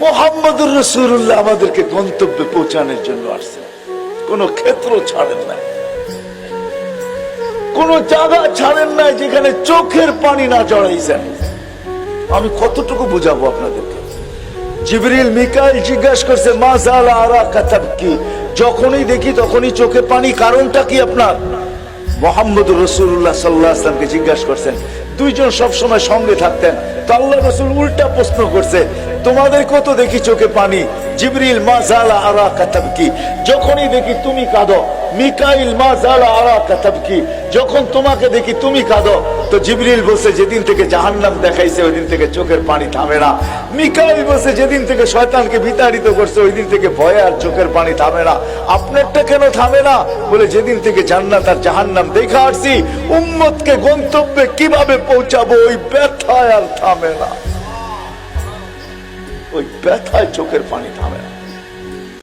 মোহাম্মদুর রসুল্লাহ আমাদেরকে গন্তব্যে পৌঁছানোর জন্য আসছেন কোন ক্ষেত্র ছাড়েন না কোন জায়গা ছাড়েন নাই যেখানে চোখের পানি না জড়াইছেন আমি কতটুকু বুঝাবো আপনাদেরকে? জিবরিল, মিকাইল জিজ্ঞাসা করছে, মা জালা আরা কাতাব কি যখনই দেখি তখনই চোখে পানি। কারণটা কি আপনার? মোহাম্মদ রসুল্লাহ সাল্লাহ আসলামকে জিজ্ঞাসা করছেন, দুইজন সবসময় সঙ্গে থাকতেন? তো আল্লাহ রসুল উল্টা প্রশ্ন করছে তোমাদের কত দেখি চোখে পানি। জিবরিল মা জালা আরা কাতাব কি যখনই দেখি তুমি কাঁদো, মিকাইল মা জালা আরা কাতাব কি যখন তোমাকে দেখি তুমি কাঁদো, তো জিবরিল বসে যেদিন থেকে জাহান্নাম দেখাইছে ওই দিন থেকে চোখের পানি থামে না। মিকাইল বসে যেদিন থেকে শয়তানকে বিতাড়িত করছে ওই দিন থেকে ভয়ে আর চোখের পানি থামে না। আপনারটা কেন থামে না? বলে, যেদিন থেকে জান্নাত আর জাহান্নাম দেখা আসছি, উম্মতকে গন্তব্যে কীভাবে পৌঁছাবো, ওই ব্যথায় আর থামে না। ওই ব্যথায় চোখের পানি থামে না।